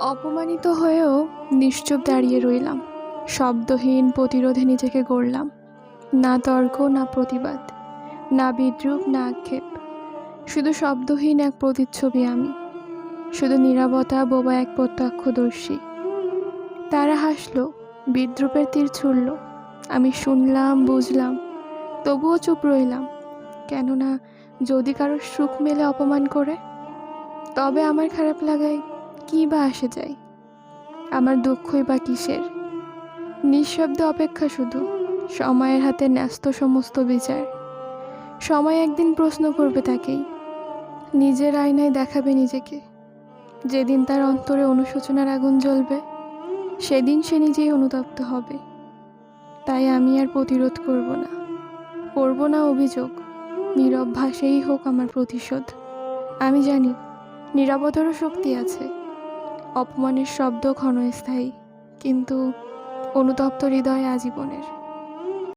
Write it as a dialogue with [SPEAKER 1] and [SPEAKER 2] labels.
[SPEAKER 1] অপমানিত হয়েও নিশ্চুপ দাঁড়িয়ে রইলাম। শব্দহীন প্রতিরোধে নিজেকে গড়লাম। না তর্ক, না প্রতিবাদ, না বিদ্রুপ, না আক্ষেপ। শুধু শব্দহীন এক প্রতিচ্ছবি আমি। শুধু নীরবতা বোবা এক প্রত্যক্ষদর্শী। তারা হাসলো, বিদ্রুপের তীর ছুড়ল। আমি শুনলাম, বুঝলাম, তবুও চুপ রইলাম। কেননা যদি কারোর সুখ মেলে অপমান করে, তবে আমার খারাপ লাগায় কী বা আসে যায়। আমার দুঃখই বা কিসের? নিঃশব্দে অপেক্ষা শুধু, সময়ের হাতে ন্যস্ত সমস্ত বিচার। সময় একদিন প্রশ্ন করবে তাকেই, নিজের আয়নায় দেখাবে নিজেকে। যেদিন তার অন্তরে অনুশোচনার আগুন জ্বলবে, সেদিন সে নিজেই অনুতপ্ত হবে। তাই আমি আর প্রতিরোধ করব না। করব না অভিযোগ, নীরব ভাষেই হোক আমার প্রতিশোধ। আমি জানি নিরাপদেরও শক্তি আছে। অপমানের শব্দ ক্ষণস্থায়ী কিন্তু অনুতপ্ত হৃদয় আজীবনের।